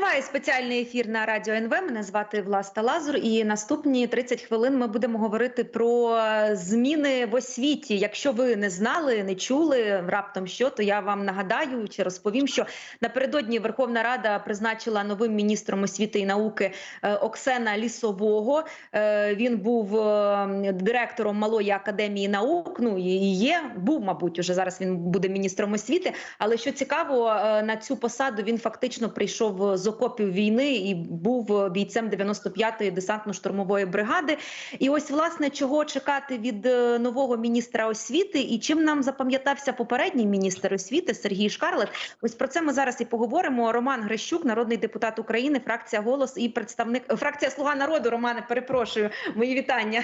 Триває спеціальний ефір на радіо НВ. Мене звати Власта Лазур. І наступні 30 хвилин ми будемо говорити про зміни в освіті. Якщо ви не знали, не чули раптом що, то я вам нагадаю чи розповім, що напередодні Верховна Рада призначила новим міністром освіти і науки е, Оксена Лісового. Е, Він був е, директором малої академії наук. Ну і є, був, мабуть, уже зараз він буде міністром освіти. Але що цікаво, на цю посаду він фактично прийшов з окопів війни і був бійцем 95-ї десантно-штурмової бригади. І ось власне чого чекати від е, нового міністра освіти, і чим нам запам'ятався попередній міністр освіти Сергій Шкарлет. Ось про це ми зараз і поговоримо. Роман Грищук, народний депутат України, фракція голос і представник е, фракція Слуга народу. Романе, перепрошую, мої вітання.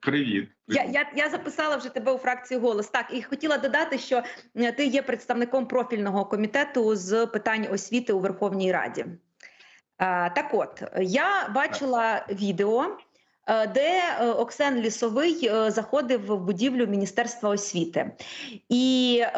Привіт. Я, я, я записала вже тебе у фракції голос. Так і хотіла додати, що е, ти є представником профільного комітету з питань освіти у Верховній Раді. Так, от я бачила відео, де е, Оксен Лісовий е, заходив в будівлю Міністерства освіти, і е,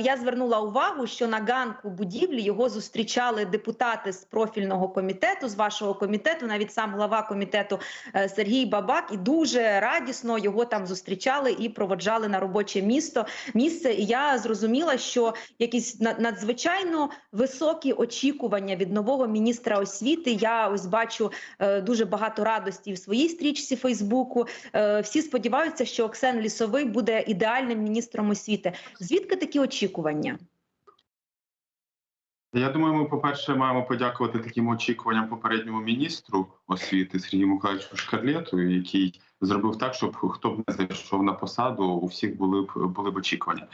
я звернула увагу, що на ганку будівлі його зустрічали депутати з профільного комітету, з вашого комітету, навіть сам глава комітету е, Сергій Бабак, і дуже радісно його там зустрічали і проводжали на робоче місто місце. І я зрозуміла, що якісь надзвичайно високі очікування від нового міністра освіти. Я ось бачу е, дуже багато радості в своїй стрічці Фейсбуку. Е, всі сподіваються, що Оксен Лісовий буде ідеальним міністром освіти. Звідки такі очікування? Я думаю, ми, по-перше, маємо подякувати таким очікуванням попередньому міністру освіти Сергію Михайловичу Шкарлету, який зробив так, щоб хто б не зайшов на посаду, у всіх були б були б очікування.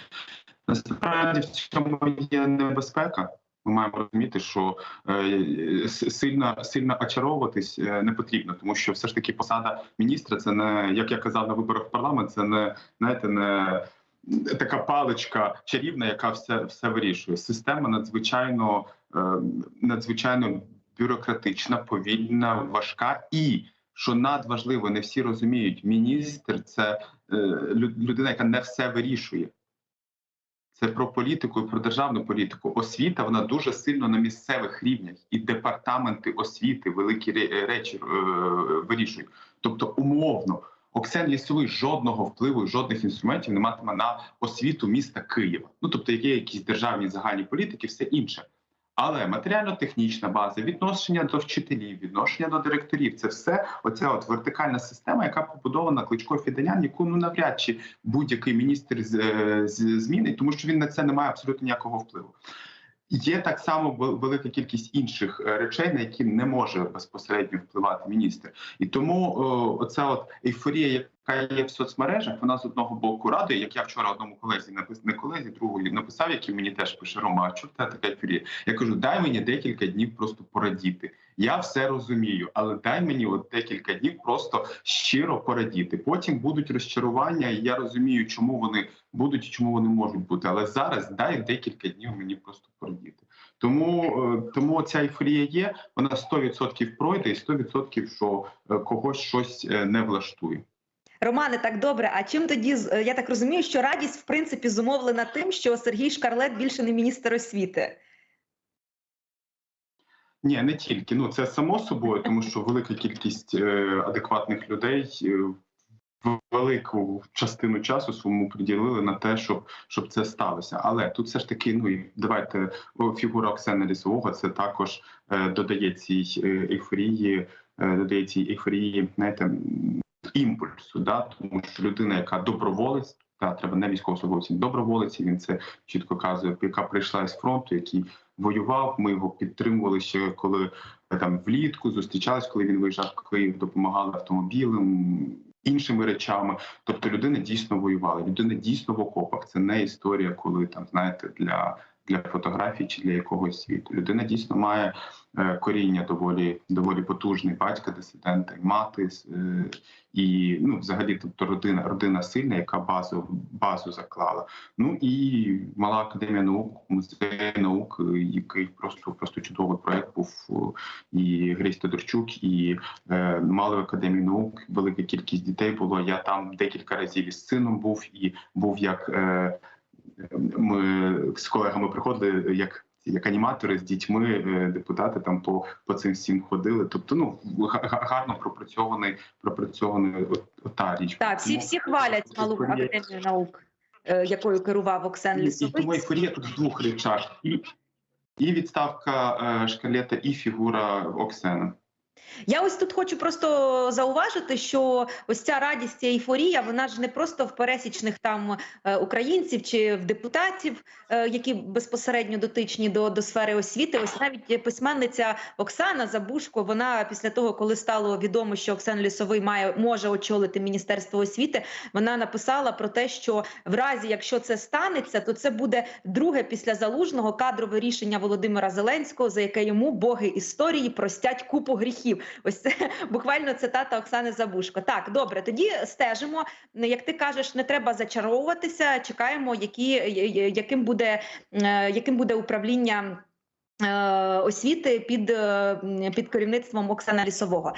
Насправді в цьому є небезпека. Ми маємо розуміти, що е, сильно сильно очаровуватись е, не потрібно, тому що все ж таки посада міністра це не як я казав на виборах в парламент, це не знаєте, не така паличка чарівна, яка все, все вирішує. Система надзвичайно е, надзвичайно бюрократична, повільна, важка і. Що надважливо, не всі розуміють, міністр це е, людина, яка не все вирішує. Це про політику і про державну політику. Освіта вона дуже сильно на місцевих рівнях, і департаменти освіти великі ре- речі е, вирішують. Тобто, умовно, Оксен Лісовий жодного впливу, жодних інструментів не матиме на освіту міста Києва. Ну тобто, є якісь державні загальні політики, все інше. Але матеріально-технічна база, відношення до вчителів, відношення до директорів це все оця от вертикальна система, яка побудована кличко Фіданян, яку ну навряд чи будь-який міністр е, змінить, тому що він на це не має абсолютно ніякого впливу. Є так само велика кількість інших е, речей, на які не може безпосередньо впливати міністр, і тому о, оця от ейфорія, яка є в соцмережах, вона з одного боку радує, як я вчора одному колезі напис... не колезі, другому написав, який мені теж пише Рома, а чого така ейфорія? Я кажу, дай мені декілька днів просто порадіти. Я все розумію, але дай мені от декілька днів просто щиро порадіти. Потім будуть розчарування, і я розумію, чому вони будуть і чому вони можуть бути. Але зараз дай декілька днів мені просто порадіти. Тому, е, тому ця ейфорія є, вона 100% пройде, і 100% що е, когось щось е, не влаштує. Романе, так добре. А чим тоді я так розумію, що радість в принципі зумовлена тим, що Сергій Шкарлет більше не міністр освіти? Ні, не тільки. Ну це само собою, тому що велика кількість е, адекватних людей е, велику частину часу своєму приділили на те, щоб, щоб це сталося. Але тут все ж таки, ну і давайте фігура Оксани Лісового це також е, додає цій ейфорії, додає цій ейфорії, знаєте, імпульсу, да, тому що людина, яка доброволець. Треба не військовослужбовців, доброволець. Він це чітко казує, яка прийшла з фронту, який воював. Ми його підтримували ще коли е, там влітку зустрічались, коли він виїжджав в Київ, допомагали автомобілем, іншими речами. Тобто людина дійсно воювала. Людина дійсно в окопах. Це не історія, коли там знаєте для для фотографій чи для якогось світу. Людина дійсно має е, коріння доволі доволі потужний, батька дисидента, мати е, і ну, взагалі, тобто родина, родина сильна, яка базу базу заклала. Ну і мала академія наук, музей наук, е, який просто просто чудовий проект був і Грісь Тодорчук, і е, мали в академії наук. Велика кількість дітей було. Я там декілька разів із сином був і був як е, ми з колегами приходили як. Як аніматори з дітьми, е, депутати там по по цим всім ходили. Тобто, ну га- га- гарно пропрацьований, пропрацьований ота річ. Так, всі всі хвалять малу академію наук, е, якою керував Оксен і, і тому ейфорія тут в двох речах: і, і відставка е, шкалета, і фігура Оксена. Я ось тут хочу просто зауважити, що ось ця радість і ейфорія, вона ж не просто в пересічних там е, українців чи в депутатів, е, які безпосередньо дотичні до, до сфери освіти. Ось навіть письменниця Оксана Забушко. Вона після того, коли стало відомо, що Оксан Лісовий має може очолити міністерство освіти, вона написала про те, що в разі, якщо це станеться, то це буде друге після залужного кадрове рішення Володимира Зеленського, за яке йому боги історії простять купу гріхів. Ось це буквально цитата Оксани Забушко. Так, добре, тоді стежимо. Як ти кажеш, не треба зачаровуватися. Чекаємо, які яким буде е, яким буде управління. е, Освіти під, е, під керівництвом Оксана Лісового.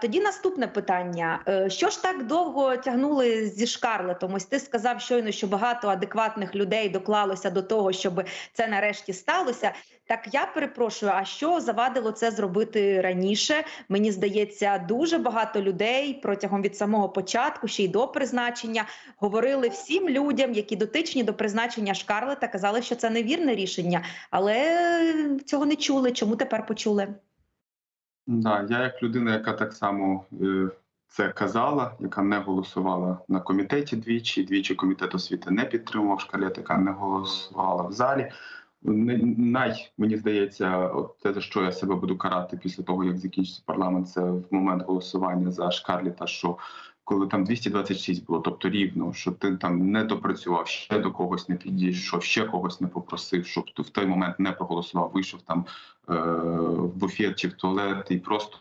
Тоді наступне питання: що ж так довго тягнули зі шкарлетом? Ось ти сказав щойно, що багато адекватних людей доклалося до того, щоб це нарешті сталося. Так я перепрошую, а що завадило це зробити раніше? Мені здається, дуже багато людей протягом від самого початку, ще й до призначення, говорили всім людям, які дотичні до призначення Шкарлета, казали, що це невірне рішення, але цього не чули. Чому тепер почули? Да, я як людина, яка так само е, це казала, яка не голосувала на комітеті двічі, двічі комітет освіти не підтримував шкалет, яка не голосувала в залі. Най мені здається, те, за що я себе буду карати після того, як закінчиться парламент, це в момент голосування за Шкарліта, що коли там 226 було, тобто рівно, що ти там не допрацював, ще до когось не підійшов, ще когось не попросив, щоб в той момент не проголосував, вийшов там е, в буфет чи в туалет і просто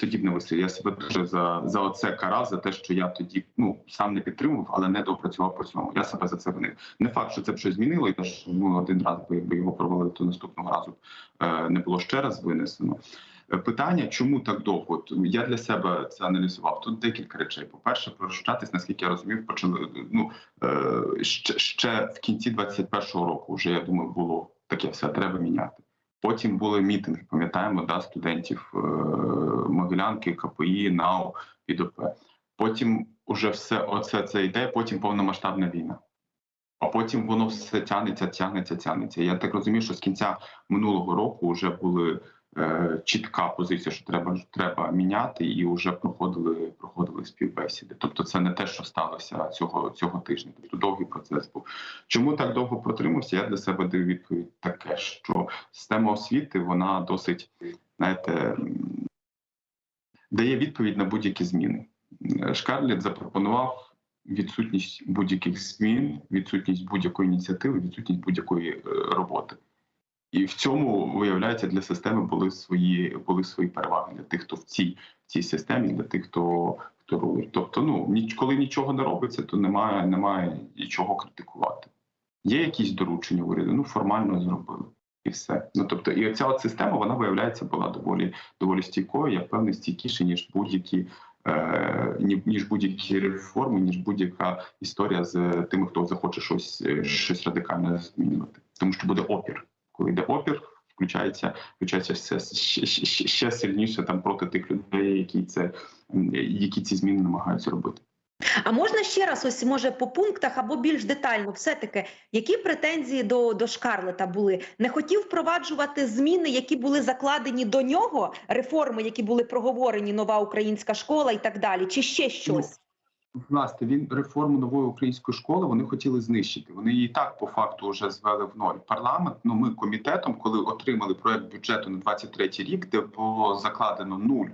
тоді б не висив. Я себе дуже за, за оце карав, за те, що я тоді ну сам не підтримував, але не допрацював по цьому. Я себе за це винив. Не факт, що це б щось змінило, те, що ну, один раз би якби його провалили, то наступного разу е, не було ще раз винесено. Е, Питання, чому так довго? Я для себе це аналізував. Тут декілька речей. По-перше, пророщатись, наскільки я розумів, почали ну е, ще, ще в кінці 21-го року. Вже я думаю, було таке все треба міняти. Потім були мітинги, пам'ятаємо, да, студентів е, Могилянки, КПІ, НАУ, ІДОП. Потім уже все оце це йде, потім повномасштабна війна. А потім воно все тягнеться, тягнеться, тягнеться. Я так розумію, що з кінця минулого року вже були чітка позиція, що треба треба міняти, і вже проходили проходили співбесіди. Тобто, це не те, що сталося цього цього тижня. Тобто довгий процес був. Чому так довго протримався? Я для себе даю відповідь таке, що система освіти вона досить, знаєте, дає відповідь на будь-які зміни. Е, Шкарлет запропонував відсутність будь-яких змін, відсутність будь-якої ініціативи, відсутність будь-якої е, роботи. І в цьому виявляється для системи були свої були свої переваги для тих, хто в цій в цій системі, для тих, хто хто рулить. Тобто, ну ніч, коли нічого не робиться, то немає, немає нічого критикувати. Є якісь доручення уряду, ну формально зробили. І все. Ну тобто, і ця от система вона виявляється була доволі доволі стійкою, я певний стійкіше, ніж будь-які е, ніж будь-які реформи, ніж будь-яка історія з тими, хто захоче щось, е, щось радикально змінювати. Тому що буде опір. Коли йде опір, включається, включається все ще, ще, ще сильніше там проти тих людей, які це які ці зміни намагаються робити. А можна ще раз, ось може по пунктах або більш детально, все таки, які претензії до, до Шкарлета були? Не хотів впроваджувати зміни, які були закладені до нього, реформи, які були проговорені, нова українська школа і так далі, чи ще щось? Власне, він реформу нової української школи вони хотіли знищити. Вони її так по факту вже звели в ноль. Парламент, ну ми комітетом, коли отримали проект бюджету на 23 рік, де було закладено нуль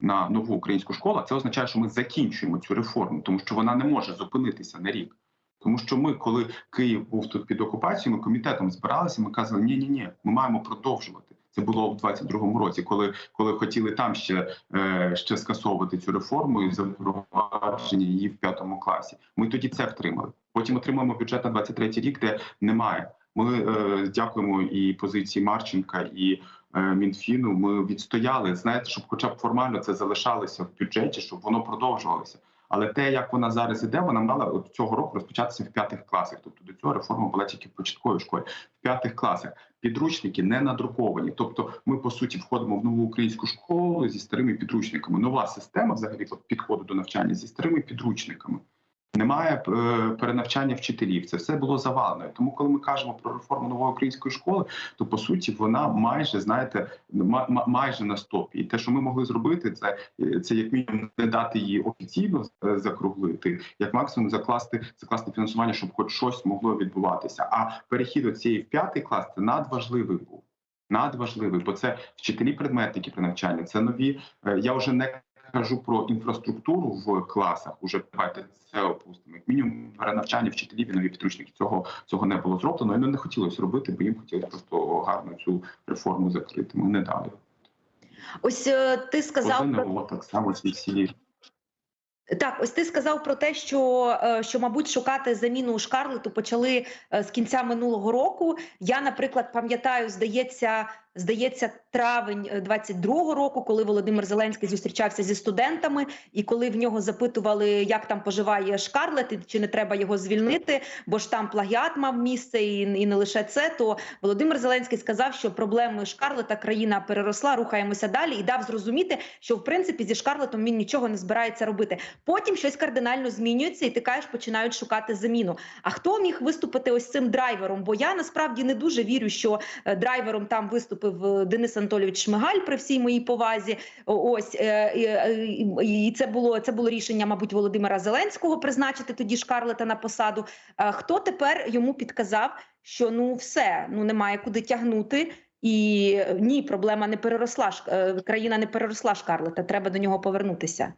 на нову українську школу, це означає, що ми закінчуємо цю реформу, тому що вона не може зупинитися на рік. Тому що ми, коли Київ був тут під окупацією, ми комітетом збиралися. Ми казали, ні, ні, ні, ми маємо продовжувати. Це було в 22-му році, коли коли хотіли там ще, е, ще скасовувати цю реформу і запровадження її в п'ятому класі. Ми тоді це втримали. Потім отримуємо бюджет на 23-й рік, де немає. Ми е, дякуємо і позиції Марченка і е, Мінфіну. Ми відстояли. Знаєте, щоб, хоча б формально це залишалося в бюджеті, щоб воно продовжувалося. Але те, як вона зараз іде, вона мала от цього року розпочатися в п'ятих класах. Тобто до цього реформа була тільки в початковій школі. В п'ятих класах підручники не надруковані. Тобто, ми по суті входимо в нову українську школу зі старими підручниками. Нова система взагалі підходу до навчання зі старими підручниками. Немає е, перенавчання вчителів. Це все було завалено. Тому, коли ми кажемо про реформу нової української школи, то по суті вона майже знаєте, ма- ма- майже на стопі. І те, що ми могли зробити, це, це як мінімум не дати її офіційно е, закруглити, як максимум закласти закласти фінансування, щоб хоч щось могло відбуватися. А перехід до цієї в п'ятий клас це надважливий був. Надважливий, бо це вчителі предметники при навчанні. Це нові. е, Я вже не кажу про інфраструктуру в класах. Уже давайте це опустимо. Як мінімум перенавчання вчителів і нові підручники. Цього цього не було зроблено. І не хотілося робити, бо їм хотілося просто гарно цю реформу закрити. Ми не дали. Ось е, ти сказав ЗНО так само ці всі Так, ось ти сказав про те, що, е, що мабуть, шукати заміну у Шкарлету почали е, з кінця минулого року. Я, наприклад, пам'ятаю, здається, здається, травень е, 22-го року, коли Володимир Зеленський зустрічався зі студентами, і коли в нього запитували, як там поживає Шкарлет, і чи не треба його звільнити, бо ж там плагіат мав місце, і, і не лише це. То Володимир Зеленський сказав, що проблеми Шкарлета країна переросла, рухаємося далі, і дав зрозуміти, що в принципі зі Шкарлетом він нічого не збирається робити. Потім щось кардинально змінюється, і ти кажеш, починають шукати заміну. А хто міг виступити ось цим драйвером? Бо я насправді не дуже вірю, що е, драйвером там виступив е, Денис Анатолійович Шмигаль при всій моїй повазі. Ось е, і, е, це було це було рішення, мабуть, Володимира Зеленського призначити тоді Шкарлета на посаду. А хто тепер йому підказав, що ну все, ну немає куди тягнути. І е, ні, проблема не переросла. Е, Країна не переросла Шкарлета. Треба до нього повернутися.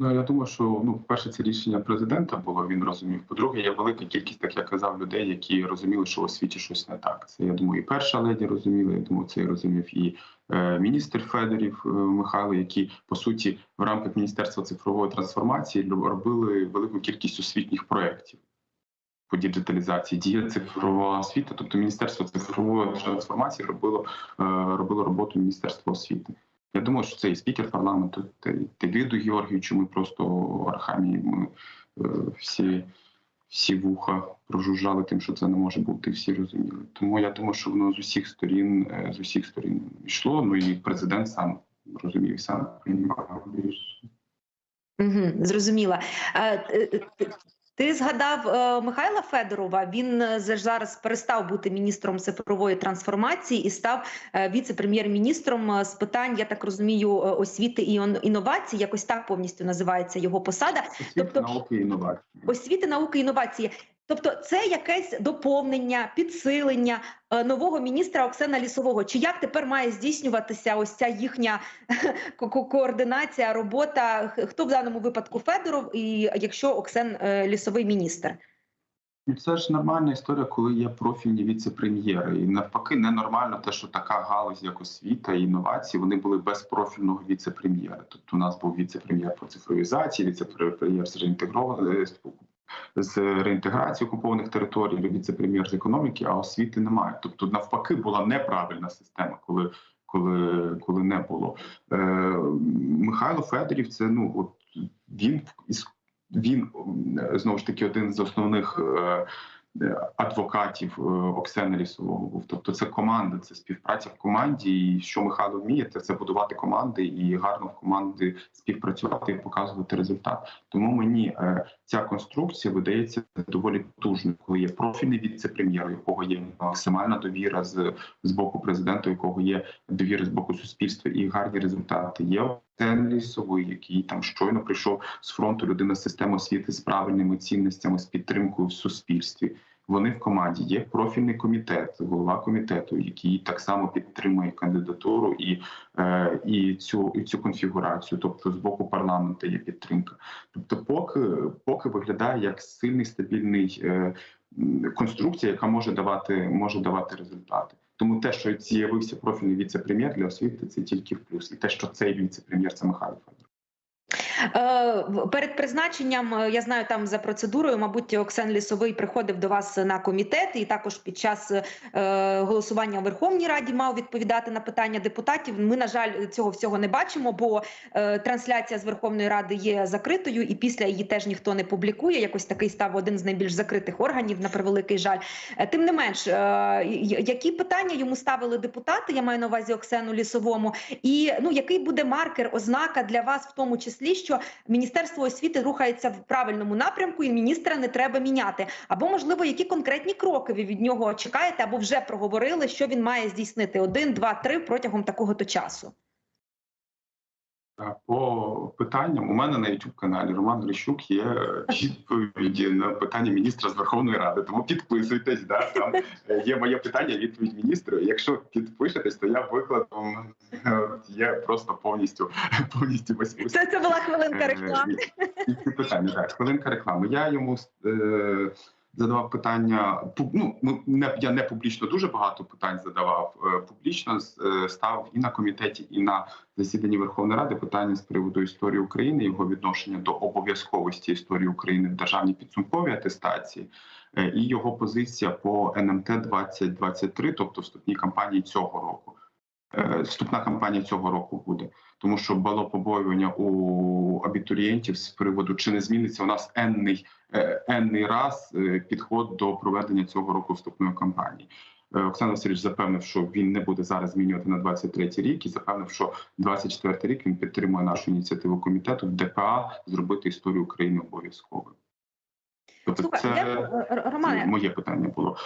Ну, я думаю, що ну, перше, це рішення президента було. Він розумів. По-друге, є велика кількість, так я казав, людей, які розуміли, що у світі щось не так. Це я думаю, і перша леді розуміла. Я думаю, це розумів і е, міністр Федорів е, Михайло, які по суті в рамках міністерства цифрової трансформації робили велику кількість освітніх проєктів по діджиталізації, дія цифрова освіта. Тобто міністерство цифрової трансформації робило е, робило роботу міністерства освіти. Я думаю, що це і спікер парламенту, й Давіду Георгійовичу. Ми просто Архамії, ми е, всі, всі вуха прожужжали тим, що це не може бути, всі розуміли. Тому я думаю, що воно з усіх сторін, е, з усіх сторін йшло. Ну і президент сам розумів, сам приймав. Угу, зрозуміла. Ти згадав е, Михайла Федорова. Він е, зараз перестав бути міністром цифрової трансформації і став е, віце-прем'єр-міністром з питань, я так розумію, освіти і інновації. інновацій. Якось так повністю називається його посада. Освіти, Тобто- науки інновації. Освіти, науки, інновації. Тобто, це якесь доповнення, підсилення е, нового міністра Оксана Лісового. Чи як тепер має здійснюватися ось ця їхня ко- ко- координація, робота? Хто в даному випадку Федоров, і якщо Оксен е, Лісовий міністр? Ну, Це ж нормальна історія, коли є профільні віце-прем'єри. І навпаки, ненормально те, що така галузь, як освіта і інновації, вони були без профільного віце-прем'єра. Тобто у нас був віце-прем'єр по цифровізації, віце-прем'єр з реінтегрованої з реінтеграції окупованих територій, віце-прем'єр з економіки, а освіти немає. Тобто, навпаки, була неправильна система, коли. Коли, коли не було е, Михайло Федорів, це ну от він він знову ж таки один з основних е, адвокатів е, Оксени Лісового був. Тобто, це команда, це співпраця в команді. І що Михайло вміє, це, це будувати команди і гарно в команди співпрацювати і показувати результат. Тому мені е, ця конструкція видається доволі потужною, коли є профільний віце-прем'єр, якого є максимальна довіра з, з боку президента, у якого є довіра з боку суспільства і гарні результати. Є Оксен Лісовий, який там щойно прийшов з фронту людина з системи освіти з правильними цінностями, з підтримкою в суспільстві. Вони в команді. Є профільний комітет, голова комітету, який так само підтримує кандидатуру і, е, і цю і цю конфігурацію. Тобто, з боку парламенту є підтримка. Тобто, поки поки виглядає як сильний стабільний е, конструкція, яка може давати може давати результати. Тому те, що з'явився профільний віце-прем'єр для освіти, це тільки в плюс, і те, що цей віце-прем'єр це Михайло Федоров. Е, в- Перед призначенням е, я знаю, там за процедурою, мабуть, Оксан Лісовий приходив до вас на комітет, і також під час е, голосування у Верховній Раді мав відповідати на питання депутатів. Ми, на жаль, цього всього не бачимо, бо трансляція з Верховної Ради є закритою, і після її теж ніхто не публікує. Якось такий став один з найбільш закритих органів, на превеликий жаль. Тим не менш, які питання йому ставили депутати? Я маю на увазі Оксану Лісовому, і ну який буде маркер, ознака для вас, в тому числі, що Міністерство освіти рухається в правильному напрямку, і міністра не треба міняти. Або можливо, які конкретні кроки ви від нього чекаєте, або вже проговорили, що він має здійснити один, два, три протягом такого то часу. Е, По питанням у мене на youtube каналі Роман Грищук є відповіді на питання міністра з Верховної Ради. Тому підписуйтесь. Да там е, є моє питання, відповідь міністру. Якщо підпишетесь, то я викладом е, є просто повністю повністю весь Це це була хвилинка Е, реклами. питання. Так, хвилинка реклами. Я йому е, задавав питання. Ну я не публічно дуже багато питань задавав. Е, публічно е, став і на комітеті, і на засіданні Верховної Ради питання з приводу історії України, його відношення до обов'язковості історії України в державній підсумковій атестації, е, і його позиція по НМТ 2023, тобто вступній кампанії цього року. Вступна кампанія цього року буде, тому що було побоювання у абітурієнтів з приводу чи не зміниться у нас енний, е, енний раз е, підход до проведення цього року вступної кампанії. Е, Оксана Васильович запевнив, що він не буде зараз змінювати на 23 рік, і запевнив, що 24 рік він підтримує нашу ініціативу комітету в ДПА зробити історію України обов'язковою. Тобто, Слухай, це я, Романе, моє питання було.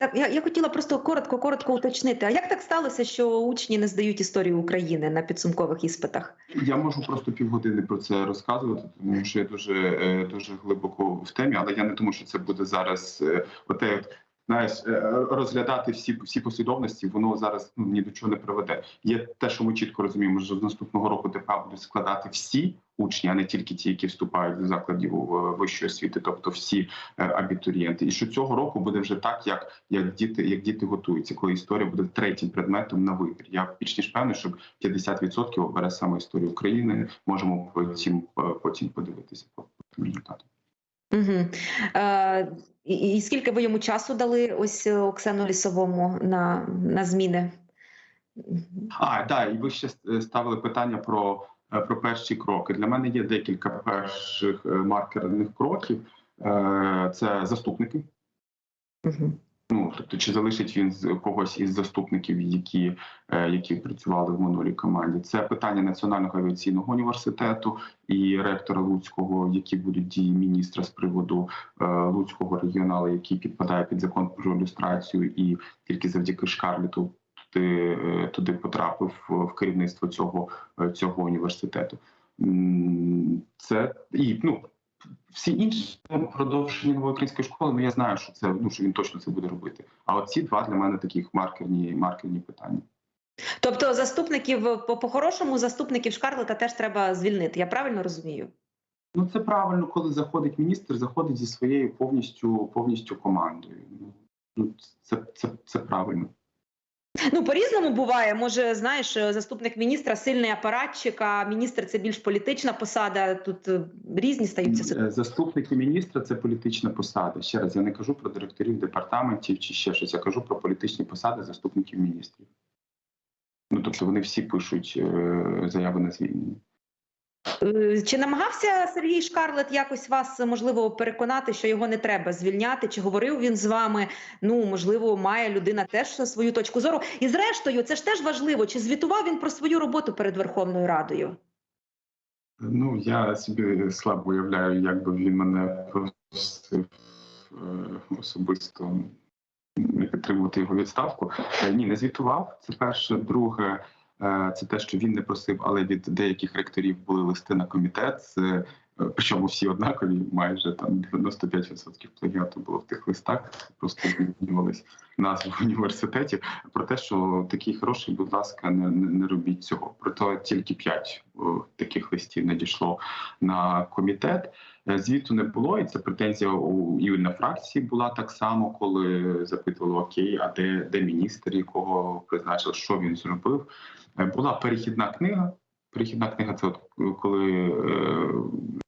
Так, я, я хотіла просто коротко, коротко уточнити. А як так сталося, що учні не здають історію України на підсумкових іспитах? Я можу просто півгодини про це розказувати, тому що я дуже е, дуже глибоко в темі, але я не тому, що це буде зараз е, оте. Знаєш, е, розглядати всі всі послідовності, воно зараз ну, ні до чого не приведе. Є те, що ми чітко розуміємо, що з наступного року ДПА будуть складати всі учні, а не тільки ті, які вступають до закладів е, вищої освіти, тобто всі е, абітурієнти. І що цього року буде вже так, як, як діти, як діти готуються, коли історія буде третім предметом на вибір. Я більш ніж певний, що 50% обере саме історію України. Можемо потім потім подивитися по по результатам. Угу. Е, і, і скільки ви йому часу дали ось е, Оксану Лісовому на, на зміни? А так, і ви ще е, ставили питання про, е, про перші кроки. Для мене є декілька перших маркерних кроків. Е, Це заступники. Угу. Ну тобто, чи залишить він когось із заступників, які, е, які працювали в минулій команді? Це питання Національного авіаційного університету і ректора Луцького, які будуть дії міністра з приводу е, Луцького регіоналу, який підпадає під закон про ілюстрацію, і тільки завдяки Шкарлету туди, е, туди потрапив в керівництво цього, цього університету. Це і ну всі інші продовження нової української школи. Ну я знаю, що це ну що він точно це буде робити. А от ці два для мене таких маркерні маркерні питання. Тобто заступників по- по-хорошому заступників Шкарлета теж треба звільнити. Я правильно розумію? Ну це правильно, коли заходить міністр, заходить зі своєю повністю повністю командою. Ну, Ну це, це, це правильно. Ну, по-різному буває. Може, знаєш, е, заступник міністра сильний апаратчик, а міністр це більш політична посада. Тут е, різні стаються ситуації. Е, Заступники міністра це політична посада. Ще раз я не кажу про директорів департаментів чи ще щось. Я кажу про політичні посади заступників міністрів. Ну тобто вони всі пишуть заяви на звільнення. Е, Чи намагався Сергій Шкарлет якось вас можливо переконати, що його не треба звільняти? Чи говорив він з вами? Ну можливо, має людина теж свою точку зору. І зрештою, це ж теж важливо. Чи звітував він про свою роботу перед Верховною Радою? Ну я собі слабо уявляю, як би він мене просив е, особисто не підтримувати його відставку. Е, Ні, не звітував. Це перше. Друге, це те, що він не просив, але від деяких ректорів були листи на комітет з Е, Причому всі однакові, майже там 95% плагіату було в тих листах, просто змінювались назви університетів. Про те, що такий хороший, будь ласка, не, не, робіть цього. Проте тільки 5 таких листів надійшло на комітет. Е, Звіту не було, і це претензія у і на фракції була так само, коли запитували окей, а де, де міністр, якого призначили, що він зробив. Е, Була перехідна книга. Перехідна книга це от коли е,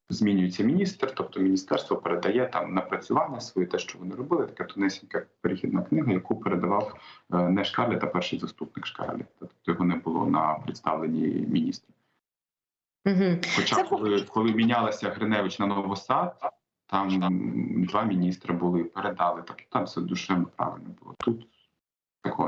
змінюється міністр, тобто міністерство передає там напрацювання своє, те, що вони робили, така тонесенька перехідна книга, яку передавав е, не Шкарлет, а перший заступник Шкарлет. Тобто його не було на представленні міністра. Угу. Хоча Це коли, коли мінялася Гриневич на Новосад, там два міністри були, передали. Тобто там все душевно правильно було. Тут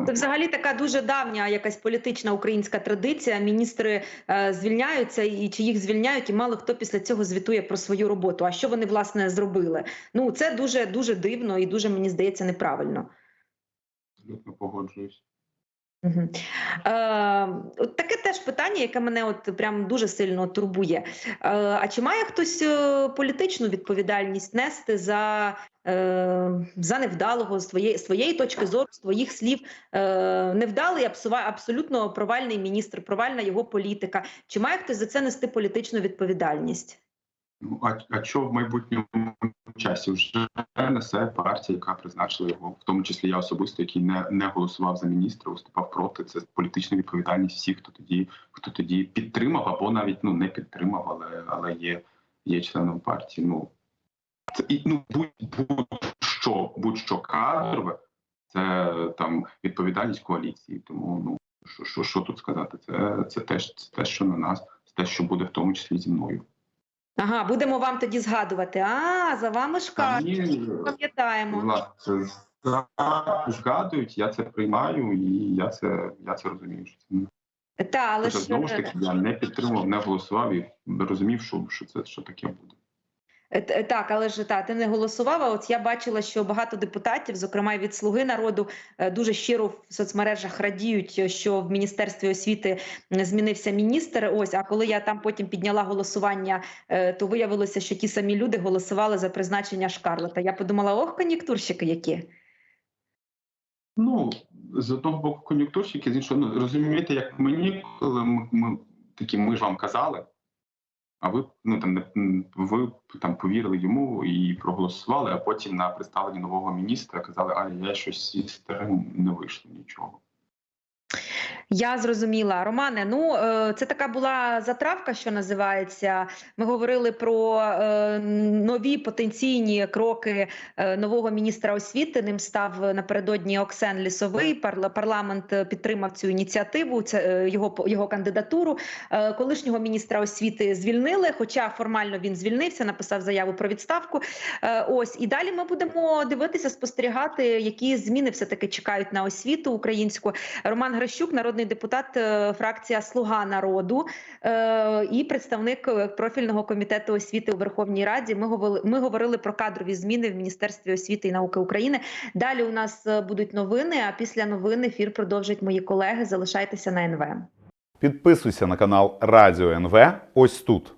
Це взагалі така дуже давня якась політична українська традиція. Міністри е, звільняються, і чи їх звільняють, і мало хто після цього звітує про свою роботу. А що вони власне зробили? Ну це дуже дуже дивно і дуже мені здається неправильно. Абсолютно погоджуюсь. Угу. Е, от таке теж питання, яке мене от прям дуже сильно турбує. Е, а чи має хтось е, політичну відповідальність нести за, за невдалого з твоєї, з твоєї точки зору, з твоїх слів, е, невдалий, абсолютно провальний міністр, провальна його політика? Чи має хтось за це нести політичну відповідальність? Ну а, а що в майбутньому часі вже несе партія, яка призначила його, в тому числі я особисто, який не, не голосував за міністра, виступав проти. Це політична відповідальність всіх, хто тоді хто тоді підтримав або навіть ну не підтримав, але але є, є членом партії. Ну це і ну будь будь-що, будь-що кадрове, це там відповідальність коаліції. Тому ну що, що, що тут сказати? Це це теж це те, що на нас, це те, що буде в тому числі зі мною. Ага, будемо вам тоді згадувати. А, за вами ж кажуть, пам'ятаємо. Згадують, я це приймаю, і я це я це розумію. Що це Та, але Хоча, ж знову ж таки я не підтримував, не голосував і розумів, що, що це що таке буде. Е, т- Так, але ж та ти не голосував. а От я бачила, що багато депутатів, зокрема від Слуги народу, е, дуже щиро в соцмережах радіють, е, що в міністерстві освіти змінився міністр. Ось, а коли я там потім підняла голосування, е, то виявилося, що ті самі люди голосували за призначення Шкарлета. Я подумала, ох, кон'юнктурщики які. Ну з одного боку, кон'юнктурщики, з іншого ну, розумієте, як мені, коли ми, ми такі, ми ж вам казали. А ви ну там не ви там повірили йому і проголосували, а потім на представленні нового міністра казали, а я щось із старим не вийшло нічого. Я зрозуміла, Романе. Ну е, це така була затравка, що називається. Ми говорили про е, нові потенційні кроки е, нового міністра освіти. Ним став напередодні Оксен Лісовий. Парла- Парламент підтримав цю ініціативу. Це його його кандидатуру. Колишнього міністра освіти звільнили, хоча формально він звільнився, написав заяву про відставку. Ось і далі ми будемо дивитися, спостерігати, які зміни все таки чекають на освіту українську. Роман Грищук, народний депутат, е, фракція Слуга народу е, і представник е, профільного комітету освіти у Верховній Раді. Ми говорили, ми говорили про кадрові зміни в Міністерстві освіти і науки України. Далі у нас будуть новини. А після новин ефір продовжать мої колеги. Залишайтеся на НВ. Підписуйся на канал Радіо НВ ось тут.